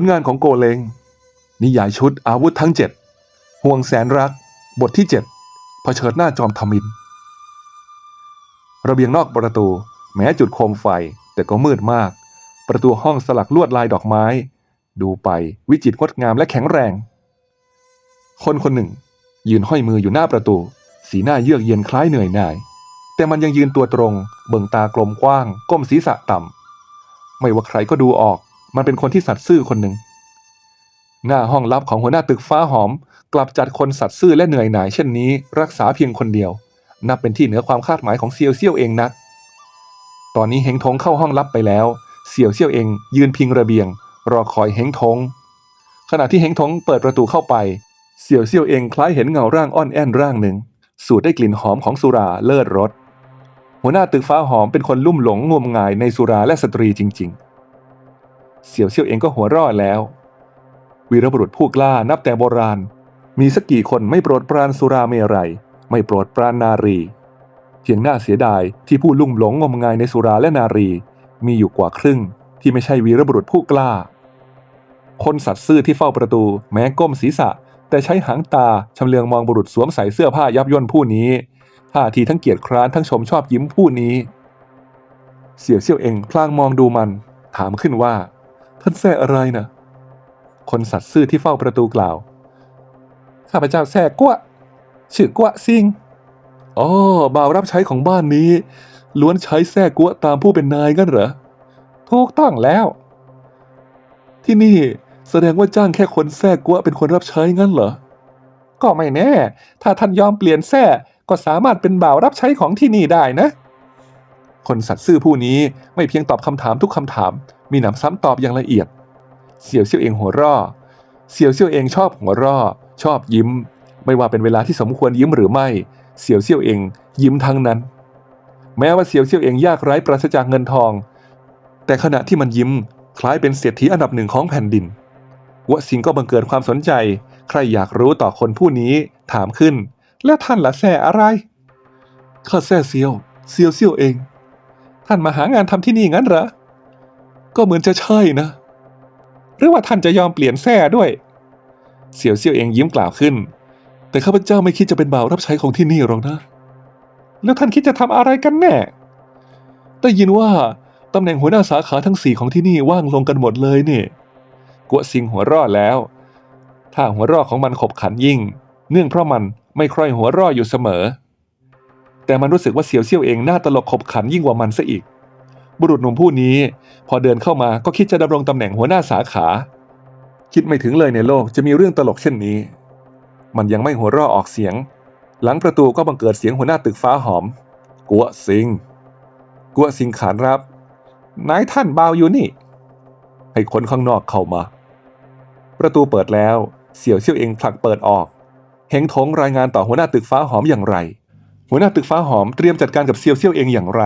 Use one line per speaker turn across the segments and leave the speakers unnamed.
ลงานของโกเลง นิยายชุดอาวุธทั้งเจ็ดห่วงแสนรัก บทที่เจ็ดเผชิญหน้าจอมทมิน ระเบียงนอกประตูแม้จุดโคมไฟแต่ก็มืดมาก ประตูห้องสลักลวดลายดอกไม้ ดูไปวิจิตรงดงามและแข็งแรง คนคนหนึ่ง ยืนห้อยมืออยู่หน้าประตู สีหน้าเยือกเย็นคล้ายเหนื่อยหน่าย แต่มันยังยืนตัวตรง เบิ่งตากลมกว้าง ก้มศีรษะต่ำไม่ว่าใครก็ดูออก มันเป็นคนที่สัตย์ซื่อคนหนึ่งหน้าห้องลับของหัวหน้าตึกฟ้าหอม กลับจัดคนสัตย์ซื่อและเหนื่อยหน่ายเช่นนี้ รักษาเพียงคนเดียว นับเป็นที่เหนือความคาดหมายของเซียวเซี่ยวเองนัก ตอนนี้เฮงทงเข้าห้องลับไปแล้วเสี่ยวเซี่ยวเอง ยืนพิงระเบียง รอคอยเฮงทง ขณะที่เฮงทงเปิดประตูเข้าไปเสี่ยวเซี่ยวเองคล้ายเห็นเงาร่างอ่อนแอนร่างหนึ่ง สูดได้กลิ่นหอมของสุราเลิศรสหัวหน้าตึกฟ้าหอมเป็นคนลุ่มหลงงมงายในสุราและสตรีจริง ๆ เสี่ยวเซี่ยวเองก็หัวร่อแล้ว วีรบุรุษผู้กล้านับแต่โบราณ มีสักกี่คนไม่โปรดปรานสุราเมรัย ไม่โปรดปรานนารีเพียงน่าเสียดายที่ผู้ลุ่มหลงงมงายในสุราและนารี มีอยู่กว่าครึ่งที่ไม่ใช่วีรบุรุษผู้กล้า คนสัตว์ซื่อที่เฝ้าประตูแม้ก้มศีรษะ แต่ใช้หางตาชำเลืองมองบุรุษสวมใส่เสื้อผ้ายับย่นผู้นี้ท่าทีทั้งเกียจคร้านทั้งชมชอบยิ้มผู้นี้ เสี่ยวเซี่ยวเองพลางมองดูมัน ถามขึ้นว่า ท่านแซ่อะไรนะคนสัตว์ซื่อที่เฝ้าประตูกล่าว ข้าพเจ้าแซ่กัวชื่อกัวซิงอ๋อบ่าวรับใช้ของบ้านนี้ ล้วนใช้แซ่กัวตามผู้เป็นนายงั้นเหรอ ถูกต้องแล้ว ที่นี่แสดงว่าจ้างแค่คนแซ่กัวเป็นคนรับใช้งั้นเหรอ ก็ไม่แน่ ถ้าท่านยอมเปลี่ยนแซ่ก็สามารถเป็นบ่าวรับใช้ของที่นี่ได้นะ คนสัตว์ซื่อผู้นี้ไม่เพียงตอบคำถามทุกคำถาม มีหนำซ้ำตอบอย่างละเอียด เสี่ยวเซี่ยวเองหัวร่อเสี่ยวเซี่ยวเองชอบหัวร่อชอบยิ้ม ไม่ว่าเป็นเวลาที่สมควรยิ้มหรือไม่ เสี่ยวเซี่ยวเองยิ้มทั้งนั้น แม้ว่าเสี่ยวเซี่ยวเองยากไร้ปราศจากเงินทอง แต่ขณะที่มันยิ้ม คล้ายเป็นเศรษฐีอันดับหนึ่งของแผ่นดินวะสิงก็บังเกิดความสนใจ ใครอยากรู้ต่อคนผู้นี้ถามขึ้น แล้วท่านละแซ่อะไรข้าแซ่เซียวเซียวเซียวเอง ท่านมาหางานทำที่นี่งั้นเหรอ ก็เหมือนจะใช่นะ หรือว่าท่านจะยอมเปลี่ยนแซ่ด้วย เสี่ยวเซี่ยวเองยิ้มกล่าวขึ้น แต่ข้าพเจ้าไม่คิดจะเป็นบ่าวรับใช้ของที่นี่หรอกนะ แล้วท่านคิดจะทำอะไรกันแน่ ได้ยินว่าตำแหน่งหัวหน้าสาขาทั้งสี่ของที่นี่ว่างลงกันหมดเลยเนี่ยกัวซิงหัวรอดแล้ว ถ้าหัวรอดของมันขบขันยิ่ง เนื่องเพราะมันไม่ค่อยหัวรอดอยู่เสมอ แต่มันรู้สึกว่าเสี่ยวเซี่ยวเองน่าตลกขบขันยิ่งกว่ามันซะอีก บุรุษหนุ่มผู้นี้ พอเดินเข้ามาก็คิดจะดำรงตำแหน่งหัวหน้าสาขา คิดไม่ถึงเลยในโลกจะมีเรื่องตลกเช่นนี้ มันยังไม่หัวเราะออกเสียง หลังประตูก็บังเกิดเสียงหัวหน้าตึกฟ้าหอม กัวซิง กัวซิงขานรับ นายท่านเบาอยู่นี่ ให้คนข้างนอกเข้ามา ประตูเปิดแล้ว เสี่ยวเซี่ยวเองผลักเปิดออก เฮงทงรายงานต่อหัวหน้าตึกฟ้าหอมอย่างไร หัวหน้าตึกฟ้าหอมเตรียมจัดการกับเสี่ยวเซี่ยวเองอย่างไร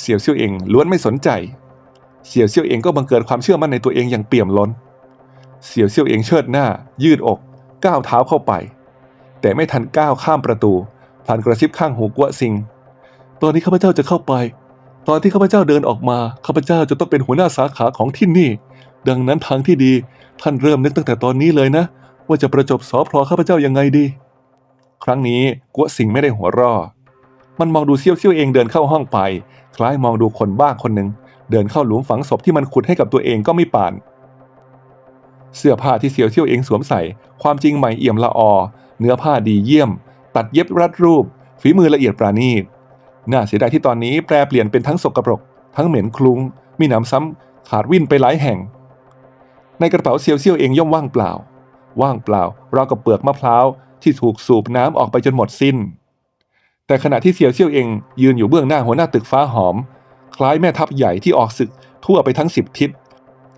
เสี่ยวเซี่ยวเองล้วนไม่สนใจ เสี่ยวเซี่ยวเองก็บังเกิดความเชื่อมั่นในตัวเองอย่างเปี่ยมล้น เสี่ยวเซี่ยวเองเชิดหน้า ยืดอก ก้าวเท้าเข้าไป แต่ไม่ทันก้าวข้ามประตูพลันกระซิบข้างหูกัวซิง ตอนนี้ข้าพเจ้าจะเข้าไป ตอนที่ข้าพเจ้าเดินออกมาข้าพเจ้าจะต้องเป็นหัวหน้าสาขาของที่นี่ ดังนั้นทางที่ดี ท่านเริ่มนึกตั้งแต่ตอนนี้เลยนะ ว่าจะประจบสอพลอข้าพเจ้ายังไงดี ครั้งนี้กัวซิงไม่ได้หัวร่อ มันมองดูเซี่ยวเซี่ยวเองเดินเข้าห้องไป คล้ายมองดูคนบ้าคนหนึ่งเดินเข้าหลุมฝังศพที่มันขุดให้กับตัวเองก็ไม่ป่าน เสื้อผ้าที่เซี่ยวเซี่ยวเองสวมใส่ ความจริงใหม่เอี่ยมละออ เนื้อผ้าดีเยี่ยม ตัดเย็บรัดรูป ฝีมือละเอียดปราณีตน่าเสียดายที่ตอนนี้แปลเปลี่ยนเป็นทั้งสกปรก ทั้งเหม็นคลุ้งมีหนำซ้ำขาดวิ่นไปหลายแห่ง ในกระเป๋าเซียวเซี่ยวเองย่อมว่างเปล่า ว่างเปล่าราวกับเปลือกมะพร้าวที่ถูกสูบน้ำออกไปจนหมดสิ้น แต่ขณะที่เซียวเซี่ยวเองยืนอยู่เบื้องหน้าหัวหน้าตึกฟ้าหอม คล้ายแม่ทัพใหญ่ที่ออกศึกทั่วไปทั้งสิบทิศ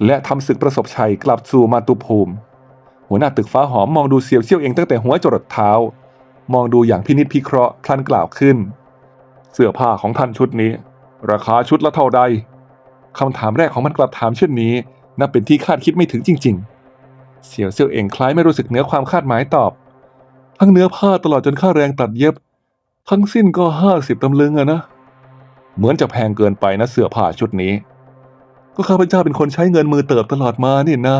และทำศึกประสบชัยกลับสู่มาตุภูมิ หัวหน้าตึกฟ้าหอมมองดูเซียวเซี่ยวเองตั้งแต่หัวจรดเท้า มองดูอย่างพินิจพิเคราะห์พลันกล่าวขึ้น เสื้อผ้าของท่านชุดนี้ ราคาชุดละเท่าใดคำถามแรกของมันกลับถามเช่นนี้ นับเป็นที่คาดคิดไม่ถึงจริง ๆ เสี่ยวเซี่ยวเองคล้ายไม่รู้สึกเหนือความคาดหมายตอบ ทั้งเนื้อผ้าตลอดจนค่าแรงตัดเย็บ ทั้งสิ้นก็ห้าสิบตำลึงอะนะ เหมือนจะแพงเกินไปนะเสื้อผ้าชุดนี้ ก็ข้าพเจ้าเป็นคนใช้เงินมือเติบตลอดมานี่นะ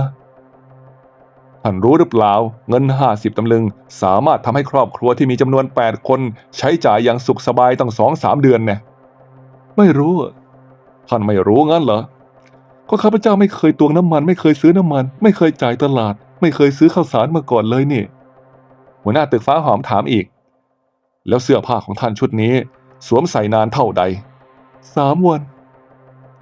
ท่านรู้หรือเปล่า เงินห้าสิบตำลึง สามารถทำให้ครอบครัวที่มีจำนวนแปดคนใช้จ่ายอย่างสุขสบายตั้งสองสามเดือนเนี่ยไม่รู้ท่านไม่รู้งั้นเหรอก็ข้าพเจ้าไม่เคยตวงน้ำมัน ไม่เคยซื้อน้ำมัน ไม่เคยจ่ายตลาด ไม่เคยซื้อข้าวสารมาก่อนเลยนี่ หัวหน้าตึกฟ้าหอมถามอีก แล้วเสื้อผ้าของท่านชุดนี้ สวมใส่นานเท่าใดสามวัน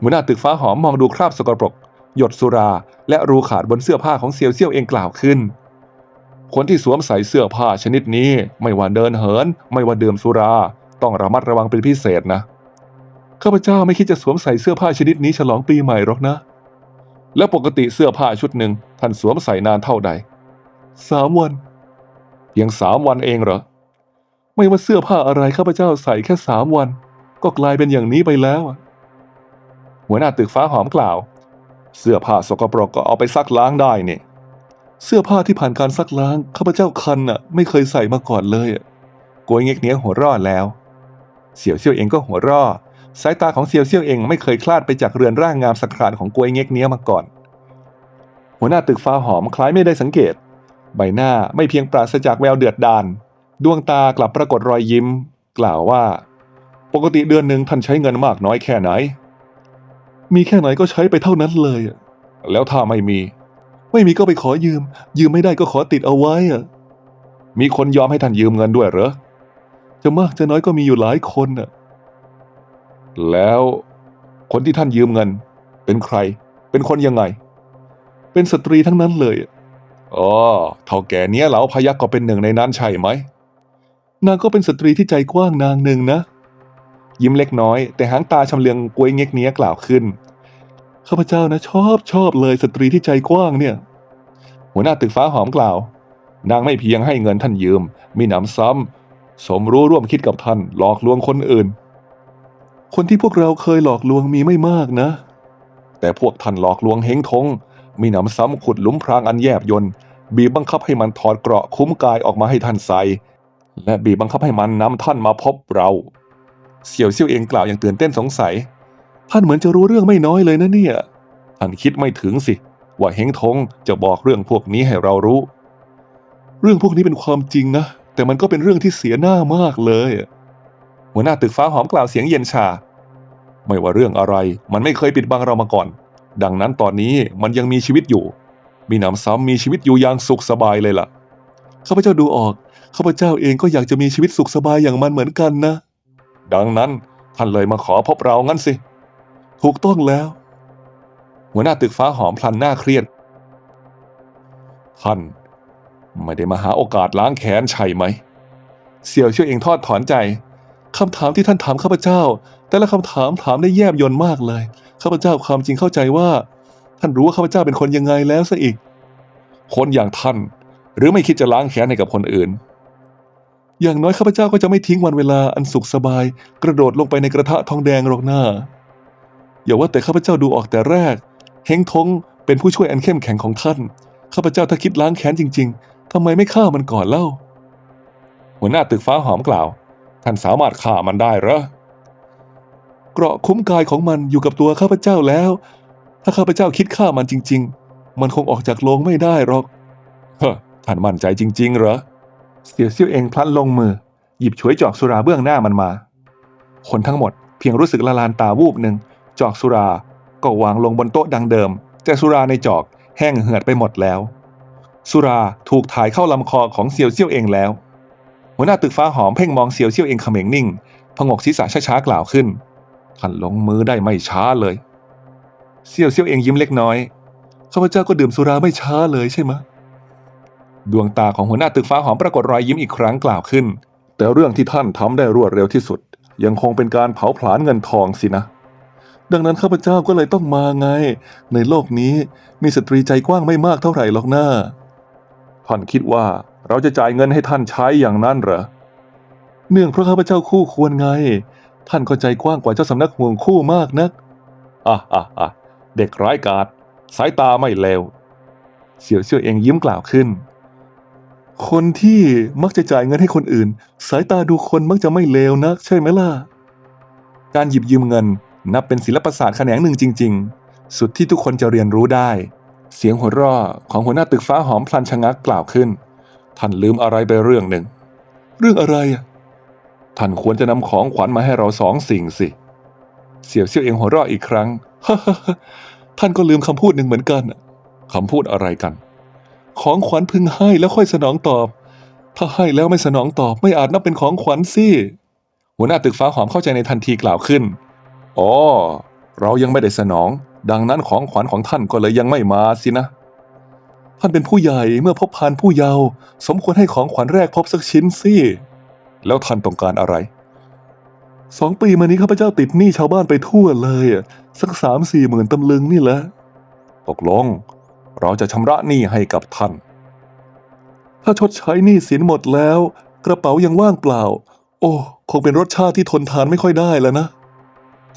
หัวหน้าตึกฟ้าหอมมองดูคราบสกปรก หยดสุรา และรูขาดบนเสื้อผ้าของเซียวเซี่ยวเองกล่าวขึ้น คนที่สวมใส่เสื้อผ้าชนิดนี้ ไม่ว่าเดินเหิน ไม่ว่าดื่มสุรา ต้องระมัดระวังเป็นพิเศษนะข้าพเจ้าไม่คิดจะสวมใส่เสื้อผ้าชนิดนี้ฉลองปีใหม่หรอกนะ แล้วปกติเสื้อผ้าชุดหนึ่งท่านสวมใส่นานเท่าใดสามวันเพียงสามวันเองเหรอ ไม่ว่าเสื้อผ้าอะไรข้าพเจ้าใส่แค่สามวัน ก็กลายเป็นอย่างนี้ไปแล้วอะหัวหน้าตึกฟ้าหอมกล่าว เสื้อผ้าสกปรกก็เอาไปซักล้างได้นี่เสื้อผ้าที่ผ่านการซักล้างข้าพเจ้าคันอะ ไม่เคยใส่มาก่อนเลยอะโกยเง็กเนี้ยหัวรอดแล้ว เสี่ยวเซี่ยวเองก็หัวรอดสายตาของเสี่ยวเซี่ยวเองไม่เคยคลาดไปจากเรือนร่างงามสักครานของกวยเง็กเนี้ยมาก่อน หัวหน้าตึกฟ้าหอมคล้ายไม่ได้สังเกต ใบหน้าไม่เพียงปราศจากแววเดือดดาล ดวงตากลับปรากฏรอยยิ้ม กล่าวว่า ปกติเดือนหนึ่งท่านใช้เงินมากน้อยแค่ไหน มีแค่ไหนก็ใช้ไปเท่านั้นเลยอะแล้วถ้าไม่มี ไม่มีก็ไปขอยืม ยืมไม่ได้ก็ขอติดเอาไว้อะมีคนยอมให้ท่านยืมเงินด้วยเหรอ จะมากจะน้อยก็มีอยู่หลายคนน่ะ แล้วคนที่ท่านยืมเงิน เป็นใคร เป็นคนยังไง เป็นสตรีทั้งนั้นเลยอะอ๋อ เท่าแก่เนี้ยเหลาพยักก็เป็นหนึ่งในนั้นใช่ไหม นางก็เป็นสตรีที่ใจกว้างนางหนึ่งนะ ยิ้มเล็กน้อย แต่หางตาชำเลืองกวยเง็กเนี้ยกล่าวขึ้นข้าพเจ้านะชอบชอบเลยสตรีที่ใจกว้างเนี่ย หัวหน้าตึกฟ้าหอมกล่าว นางไม่เพียงให้เงินท่านยืม มีหนำซ้ำสมรู้ร่วมคิดกับท่าน หลอกลวงคนอื่น คนที่พวกเราเคยหลอกลวงมีไม่มากนะ แต่พวกท่านหลอกลวงเฮงทง มีหนำซ้ำขุดหลุมพรางอันแยบยนต์บีบบังคับให้มันถอดเกราะคุ้มกายออกมาให้ท่านใส่ และบีบบังคับให้มันนำท่านมาพบเราเสี่ยวเซี่ยวเองกล่าวอย่างตื่นเต้นสงสัย ท่านเหมือนจะรู้เรื่องไม่น้อยเลยนะเนี่ย ท่านคิดไม่ถึงสิ ว่าเฮงทงจะบอกเรื่องพวกนี้ให้เรารู้ เรื่องพวกนี้เป็นความจริงนะ แต่มันก็เป็นเรื่องที่เสียหน้ามากเลย หัวหน้าตึกฟ้าหอมกล่าวเสียงเย็นชา ไม่ว่าเรื่องอะไร มันไม่เคยปิดบังเรามาก่อน ดังนั้นตอนนี้มันยังมีชีวิตอยู่ มีหนำซ้ำมีชีวิตอยู่อย่างสุขสบายเลยล่ะข้าพเจ้าดูออก ข้าพเจ้าเองก็อยากจะมีชีวิตสุขสบายอย่างมันเหมือนกันนะ ดังนั้นท่านเลยมาขอพบเรางั้นสิ ถูกต้องแล้ว หัวหน้าตึกฟ้าหอมพลันหน้าเครียด ท่าน ไม่ได้มาหาโอกาสล้างแค้นใช่ไหม เสี่ยวเชื่อเองทอดถอนใจคำถามที่ท่านถามข้าพเจ้า แต่ละคำถามถามได้แยบยนต์มากเลยข้าพเจ้าความจริงเข้าใจว่า ท่านรู้ว่าข้าพเจ้าเป็นคนยังไงแล้วซะอีก คนอย่างท่าน หรือไม่คิดจะล้างแค้นให้กับคนอื่น อย่างน้อยข้าพเจ้าก็จะไม่ทิ้งวันเวลาอันสุขสบาย กระโดดลงไปในกระทะทองแดงหรอกหน้า อย่าว่าแต่ข้าพเจ้าดูออกแต่แรก เฮงทงเป็นผู้ช่วยอันเข้มแข็งของท่าน ข้าพเจ้าถ้าคิดล้างแค้นจริง ๆ ทำไมไม่ฆ่ามันก่อนเล่า หัวหน้าตึกฟ้าหอมกล่าว ท่านสามารถฆ่ามันได้เหรอ เกราะคุ้มกายของมันอยู่กับตัวข้าพเจ้าแล้ว ถ้าข้าพเจ้าคิดฆ่ามันจริง ๆ มันคงออกจากโรงไม่ได้หรอก เฮ้อท่านมั่นใจจริง ๆ เหรอ เสี่ยวเซี่ยวเองพลันลงมือ หยิบฉวยจอกสุราเบื้องหน้ามันมา คนทั้งหมดเพียงรู้สึกละลานตาวูบหนึ่ง จอกสุราก็วางลงบนโต๊ะดังเดิม แต่สุราในจอกแห้งเหือดไปหมดแล้ว สุราถูกถ่ายเข้าลำคอของเสี่ยวเซี่ยวเองแล้ว หัวหน้าตึกฟ้าหอมเพ่งมองเสี่ยวเซี่ยวเองเขม็งนิ่งพงกศีรษะช้าๆกล่าวขึ้นท่านลงมือได้ไม่ช้าเลย เสี่ยวเซี่ยวเองยิ้มเล็กน้อยข้าพเจ้าก็ดื่มสุราไม่ช้าเลยใช่ไหม ดวงตาของหัวหน้าตึกฟ้าหอมปรากฏรอยยิ้มอีกครั้งกล่าวขึ้น แต่เรื่องที่ท่านทำได้รวดเร็วที่สุด ยังคงเป็นการเผาผลาญเงินทองสินะ ดังนั้นข้าพเจ้าก็เลยต้องมาไง ในโลกนี้มีสตรีใจกว้างไม่มากเท่าไหร่หรอกหน้าท่านคิดว่าเราจะจ่ายเงินให้ท่านใช้อย่างนั้นเหรอ เนื่องเพราะข้าพเจ้าคู่ควรไง ท่านก็ใจกว้างกว่าเจ้าสำนักห่วงคู่มากนักอะอะอะเด็กร้ายกาจสายตาไม่เลวเสี่ยวเสี่ยวเองยิ้มกล่าวขึ้น คนที่มักจะจ่ายเงินให้คนอื่น สายตาดูคนมักจะไม่เลวนัก ใช่ไหมล่ะ การหยิบยืมเงิน นับเป็นศิลปศาสตร์แขนงหนึ่งจริง ๆ สุดที่ทุกคนจะเรียนรู้ได้ เสียงหัวเราะของหัวหน้าตึกฟ้าหอมพลันชะงักกล่าวขึ้น ท่านลืมอะไรไปเรื่องหนึ่ง เรื่องอะไรอะท่านควรจะนำของขวัญมาให้เราสองสิ่งสิ เสี่ยวเซี่ยวเองหัวเราะอีกครั้ง ท่านก็ลืมคำพูดหนึ่งเหมือนกันคำพูดอะไรกัน ของขวัญพึงให้แล้วค่อยสนองตอบ ถ้าให้แล้วไม่สนองตอบไม่อาจนับเป็นของขวัญสิหัวหน้าตึกฟ้าหอมเข้าใจในทันทีกล่าวขึ้นอ๋อเรายังไม่ได้สนอง ดังนั้นของขวัญของท่านก็เลยยังไม่มาสินะ ท่านเป็นผู้ใหญ่เมื่อพบพานผู้เยาว์สมควรให้ของขวัญแรกพบสักชิ้นสิแล้วท่านต้องการอะไรสองปีมานี้ข้าพเจ้าติดหนี้ชาวบ้านไปทั่วเลยอะสักสามสี่หมื่นตำลึงนี่แหละ ตกลง เราจะชำระหนี้ให้กับท่าน ถ้าชดใช้หนี้สินหมดแล้ว กระเป๋ายังว่างเปล่า โอ้ คงเป็นรสชาติที่ทนทานไม่ค่อยได้แล้วนะ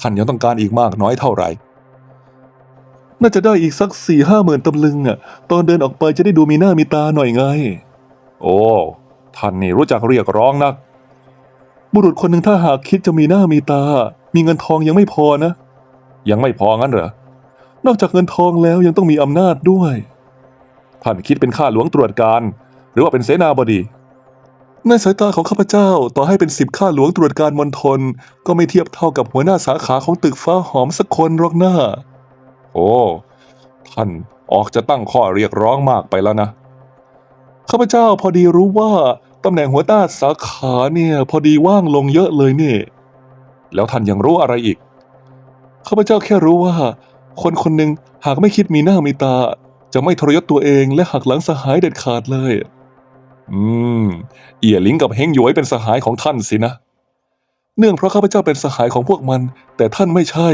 ท่านยังต้องการอีกมากน้อยเท่าไหร่ น่าจะได้อีกสักสี่ห้าหมื่นตำลึงอะ ตอนเดินออกไปจะได้ดูมีหน้ามีตาหน่อยไง โอ้ ท่านนี่รู้จักเรียกร้องนัก บุรุษคนหนึ่งถ้าหากคิดจะมีหน้ามีตา มีเงินทองยังไม่พอนะ ยังไม่พองั้นเหรอ นอกจากเงินทองแล้วยังต้องมีอำนาจด้วย ท่านคิดเป็นข้าหลวงตรวจการ หรือว่าเป็นเสนาบดีในสายตาของข้าพเจ้าต่อให้เป็นสิบข้าหลวงตรวจการมณฑลก็ไม่เทียบเท่ากับหัวหน้าสาขาของตึกฟ้าหอมสักคนหรอกหน้า โอ้ ท่านออกจะตั้งข้อเรียกร้องมากไปแล้วนะ ข้าพเจ้าพอดีรู้ว่าตำแหน่งหัวหน้าสาขาเนี่ย พอดีว่างลงเยอะเลยนี่ แล้วท่านยังรู้อะไรอีก ข้าพเจ้าแค่รู้ว่า คนคนหนึ่งหากไม่คิดมีหน้ามีตา จะไม่ทรยศตัวเองและหักหลังสหายเด็ดขาดเลย อืม เอี่ยลิงกับเฮงหยวยเป็นสหายของท่านสินะ เนื่องเพราะข้าพเจ้าเป็นสหายของพวกมัน แต่ท่านไม่ใช่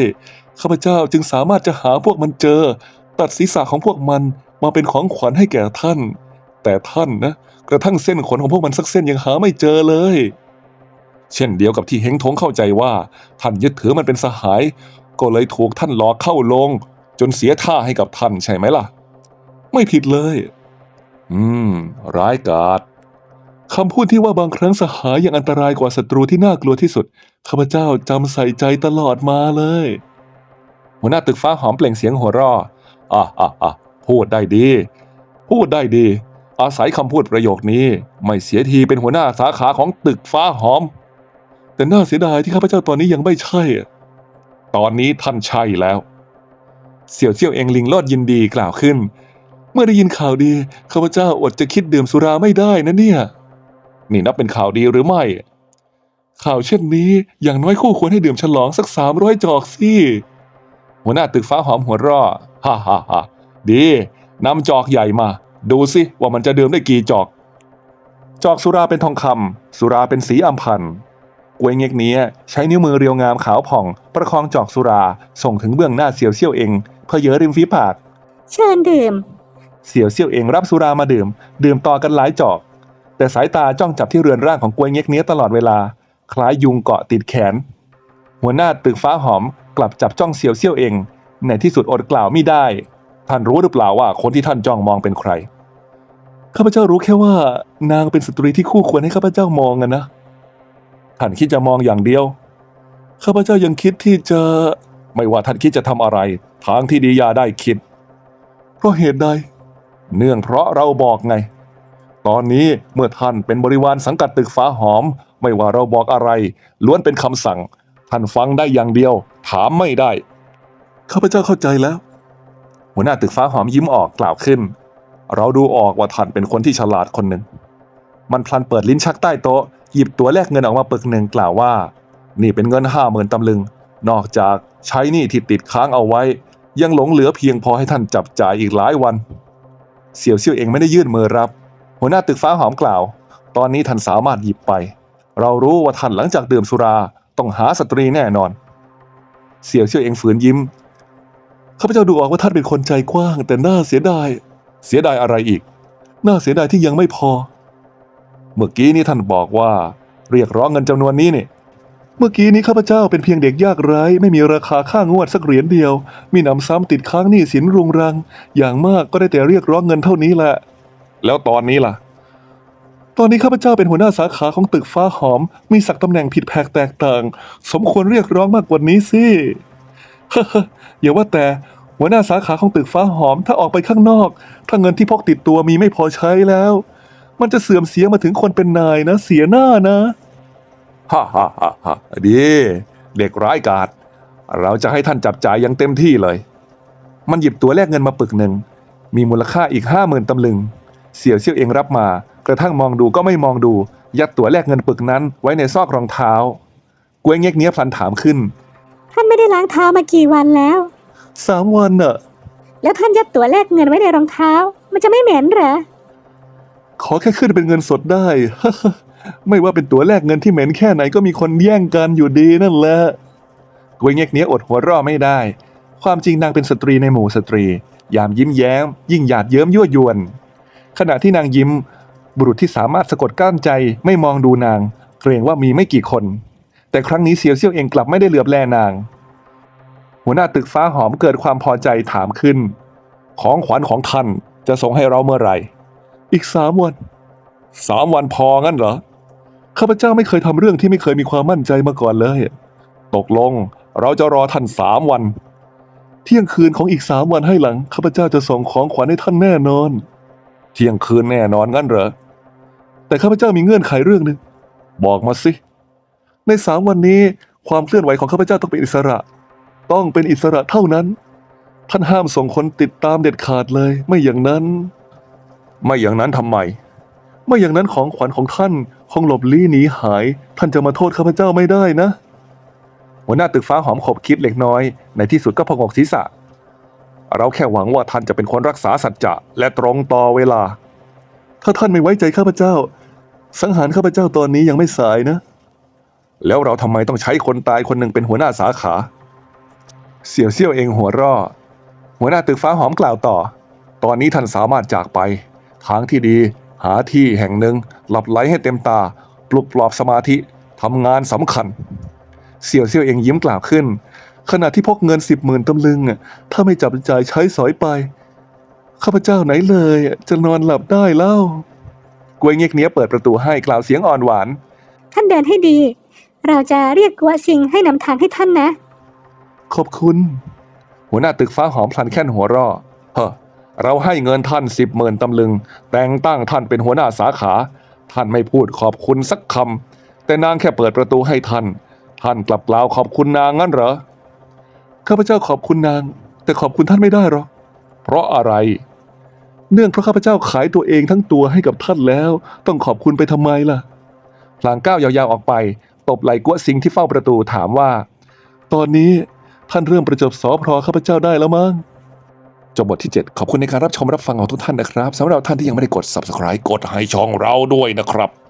ข้าพเจ้าจึงสามารถจะหาพวกมันเจอ ตัดศีรษะของพวกมันมาเป็นของขวัญให้แก่ท่าน แต่ท่านนะ กระทั่งเส้นขนของพวกมันสักเส้นยังหาไม่เจอเลยเช่นเดียวกับที่เฮงทงเข้าใจว่า ท่านยึดถือมันเป็นสหาย ก็เลยถูกท่านหลอกเข้าลง จนเสียท่าให้กับท่านใช่ไหมล่ะ ไม่ผิดเลย อืม ร้ายกาจคำพูดที่ว่าบางครั้งสหายยังอันตรายกว่าศัตรูที่น่ากลัวที่สุดข้าพเจ้าจำใส่ใจตลอดมาเลย หัวหน้าตึกฟ้าหอมเปล่งเสียงหัวเราะอะอะอะพูดได้ดี พูดได้ดี อาศัยคำพูดประโยคนี้ ไม่เสียทีเป็นหัวหน้าสาขาของตึกฟ้าหอม แต่น่าเสียดายที่ข้าพเจ้าตอนนี้ยังไม่ใช่ ตอนนี้ท่านใช่แล้ว เสี่ยวเซี่ยวเองลิงโลดยินดีกล่าวขึ้น เมื่อได้ยินข่าวดีข้าพเจ้าอดจะคิดดื่มสุราไม่ได้นะเนี่ย นี่นับเป็นข่าวดีหรือไม่ ข่าวเช่นนี้อย่างน้อยคู่ควรให้ดื่มฉลองสักสามร้อยจอกสิหัวหน้าตึกฟ้าหอมหัวราะฮ่าฮ่าฮ่าดีนำจอกใหญ่มา ดูสิว่ามันจะดื่มได้กี่จอก จอกสุราเป็นทองคำสุราเป็นสีอัมพันธ์ กวยเง็กเนี้ยใช้นิ้วมือเรียวงามขาวผ่อง ประคองจอกสุรา ส่งถึงเบื้องหน้าเสี่ยวเซี่ยวเองเพอเยอริมฝีปาก
เชิญดื่ม
เสี่ยวเซี่ยวเองรับสุรามาดื่ม ดื่มต่อกันหลายจอก แต่สายตาจ้องจับที่เรือนร่างของกวยเง็กเนี้ยตลอดเวลา คล้ายยุงเกาะติดแขน หัวหน้าตึกฟ้าหอมกลับจับจ้องเสี่ยวเซี่ยวเอง ในที่สุดอดกล่าวไม่ได้ ท่านรู้หรือเปล่าว่าคนที่ท่านจ้องมองเป็นใครข้าพเจ้ารู้แค่ว่านางเป็นสตรีที่คู่ควรให้ข้าพเจ้ามองอะนะ ท่านคิดจะมองอย่างเดียว ข้าพเจ้ายังคิดที่จะไม่ว่าท่านคิดจะทำอะไร ทางที่ดีอย่าได้คิด เพราะเหตุใด เนื่องเพราะเราบอกไง ตอนนี้เมื่อท่านเป็นบริวารสังกัดตึกฟ้าหอม ไม่ว่าเราบอกอะไร ล้วนเป็นคำสั่ง ท่านฟังได้อย่างเดียว ถามไม่ได้ ข้าพเจ้าเข้าใจแล้ว หัวหน้าตึกฟ้าหอมยิ้มออกกล่าวขึ้น เราดูออกว่าท่านเป็นคนที่ฉลาดคนหนึ่ง มันพลันเปิดลิ้นชักใต้โต๊ะ หยิบตัวแลกเงินออกมาปึกหนึ่งกล่าวว่า นี่เป็นเงินห้าหมื่นตำลึง นอกจากใช้หนี้ที่ติดค้างเอาไว้ ยังหลงเหลือเพียงพอให้ท่านจับจ่ายอีกหลายวัน เสี่ยวเซี่ยวเองไม่ได้ยื่นมือรับ หัวหน้าตึกฟ้าหอมกล่าว ตอนนี้ท่านสามารถหยิบไป เรารู้ว่าท่านหลังจากดื่มสุราต้องหาสตรีแน่นอน เสี่ยวเซี่ยวเองฝืนยิ้มข้าพเจ้าดูออกว่าท่านเป็นคนใจกว้าง แต่น่าเสียดาย เสียดายอะไรอีก น่าเสียดายที่ยังไม่พอ เมื่อกี้นี้ท่านบอกว่า เรียกร้องเงินจำนวนนี้นี่เมื่อกี้นี้ข้าพเจ้าเป็นเพียงเด็กยากไร้ไม่มีราคาค่างวดสักเหรียญเดียว มีหนำซ้ำติดค้างหนี้สินรุงรัง อย่างมากก็ได้แต่เรียกร้องเงินเท่านี้แหละ แล้วตอนนี้ล่ะ ตอนนี้ข้าพเจ้าเป็นหัวหน้าสาขาของตึกฟ้าหอม มีศักดิ์ตำแหน่งผิดแผกแตกต่าง สมควรเรียกร้องมากกว่านี้สิอย่าว่าแต่หัวหน้าสาขาของตึกฟ้าหอม ถ้าออกไปข้างนอก ถ้าเงินที่พกติดตัวมีไม่พอใช้แล้ว มันจะเสื่อมเสียมาถึงคนเป็นนายนะ เสียหน้านะ ฮ่าฮ่าฮ่าฮ่าดี เด็กร้ายกาจเราจะให้ท่านจับจ่ายอย่างเต็มที่เลย มันหยิบตัวแลกเงินมาปึกหนึ่ง มีมูลค่าอีกห้าหมื่นตำลึง เสี่ยวเซี่ยวเองรับมา กระทั่งมองดูก็ไม่มองดู ยัดตัวแลกเงินปึกนั้นไว้ในซอกรองเท้ากวยเง็กเนี้ยพลันถามขึ้น
ท่านไม่ได้ล้างเท้ามากี่วันแล้ว
สามวันน่ะ
แล้วท่านยัดตั๋วแลกเงินไว้ในรองเท้า มันจะไม่เหม็นเหรอ
ขอแค่ขึ้นเป็นเงินสดได้ ไม่ว่าเป็นตัวแลกเงินที่เหม็นแค่ไหนก็มีคนแย่งกันอยู่ดีนั่นแหละกวยเง็กเนี้ยอดหัวราะไม่ได้ ความจริงนางเป็นสตรีในหมู่สตรี ยามยิ้มแย้ม ยิ่งหยาดเยิ้มยั่วยวน ขณะที่นางยิ้ม บุรุษที่สามารถสะกดกั้นใจไม่มองดูนาง เกรงว่ามีไม่กี่คน แต่ครั้งนี้เซียวเซี่ยวเองกลับไม่ได้เหลือบแลนาง หัวหน้าตึกฟ้าหอมเกิดความพอใจถามขึ้น ของขวัญของท่านจะส่งให้เราเมื่อไหร่ อีกสามวัน สามวันพองั้นเหรอ ข้าพเจ้าไม่เคยทำเรื่องที่ไม่เคยมีความมั่นใจมาก่อนเลย ตกลงเราจะรอท่านสามวัน เที่ยงคืนของอีกสามวันให้หลัง ข้าพเจ้าจะส่งของขวัญให้ท่านแน่นอน เที่ยงคืนแน่นอนงั้นเหรอ แต่ข้าพเจ้ามีเงื่อนไขเรื่องหนึ่งบอกมาสิ ในสามวันนี้ความเคลื่อนไหวของข้าพเจ้าต้องเป็นอิสระ ต้องเป็นอิสระเท่านั้น ท่านห้ามส่งคนติดตามเด็ดขาดเลย ไม่อย่างนั้น ไม่อย่างนั้นทำไม ไม่อย่างนั้นของขวัญของท่านคงหลบลี้หนีหาย ท่านจะมาโทษข้าพเจ้าไม่ได้นะ หัวหน้าตึกฟ้าหอมขบคิดเล็กน้อย ในที่สุดก็พองกศีรษะ เราแค่หวังว่าท่านจะเป็นคนรักษาสัจจะและตรงต่อเวลา ถ้าท่านไม่ไว้ใจข้าพเจ้า สังหารข้าพเจ้าตอนนี้ยังไม่สายนะ แล้วเราทำไมต้องใช้คนตายคนหนึ่งเป็นหัวหน้าสาขา เสี่ยวเซี่ยวเองหัวร่อหัวหน้าตึกฟ้าหอมกล่าวต่อ ตอนนี้ท่านสามารถจากไป ทางที่ดีหาที่แห่งหนึ่งหลับไหลให้เต็มตา ปลุกปลอบสมาธิทำงานสำคัญ เสี่ยวเซี่ยวเองยิ้มกล่าวขึ้น ขณะที่พกเงินสิบหมื่นตำลึงอะถ้าไม่จับจ่ายใช้สอยไป ข้าพเจ้าไหนเลยอะจะนอนหลับได้เล่ากวยเงียกเนี้ยเปิดประตูให้กล่าวเสียงอ่อนหวาน
ท่านเดินให้ดี เราจะเรียกกัวซิงให้นำทางให้ท่านนะ
ขอบคุณ หัวหน้าตึกฟ้าหอมพลันแค่นหัวเร่อเฮ้อ เราให้เงินท่านสิบหมื่นตำลึง แต่งตั้งท่านเป็นหัวหน้าสาขา ท่านไม่พูดขอบคุณสักคำแต่นางแค่เปิดประตูให้ท่าน ท่านกลับกล่าวขอบคุณนางงั้นเหรอข้าพเจ้าขอบคุณนาง แต่ขอบคุณท่านไม่ได้หรอกเพราะอะไร เนื่องเพราะข้าพเจ้าขายตัวเองทั้งตัวให้กับท่านแล้ว ต้องขอบคุณไปทำไมล่ะพลางก้าวยาวๆออกไป ตบไหล่กัวซิงที่เฝ้าประตูถามว่า ตอนนี้ท่านเริ่มประจบสอพรข้าพเจ้าได้แล้วมั้ง จบบทที่ 7 ขอบคุณในการรับชมรับฟังของทุกท่านนะครับสำหรับท่านที่ยังไม่ได้กด subscribe กดให้ช่องเราด้วยนะครับ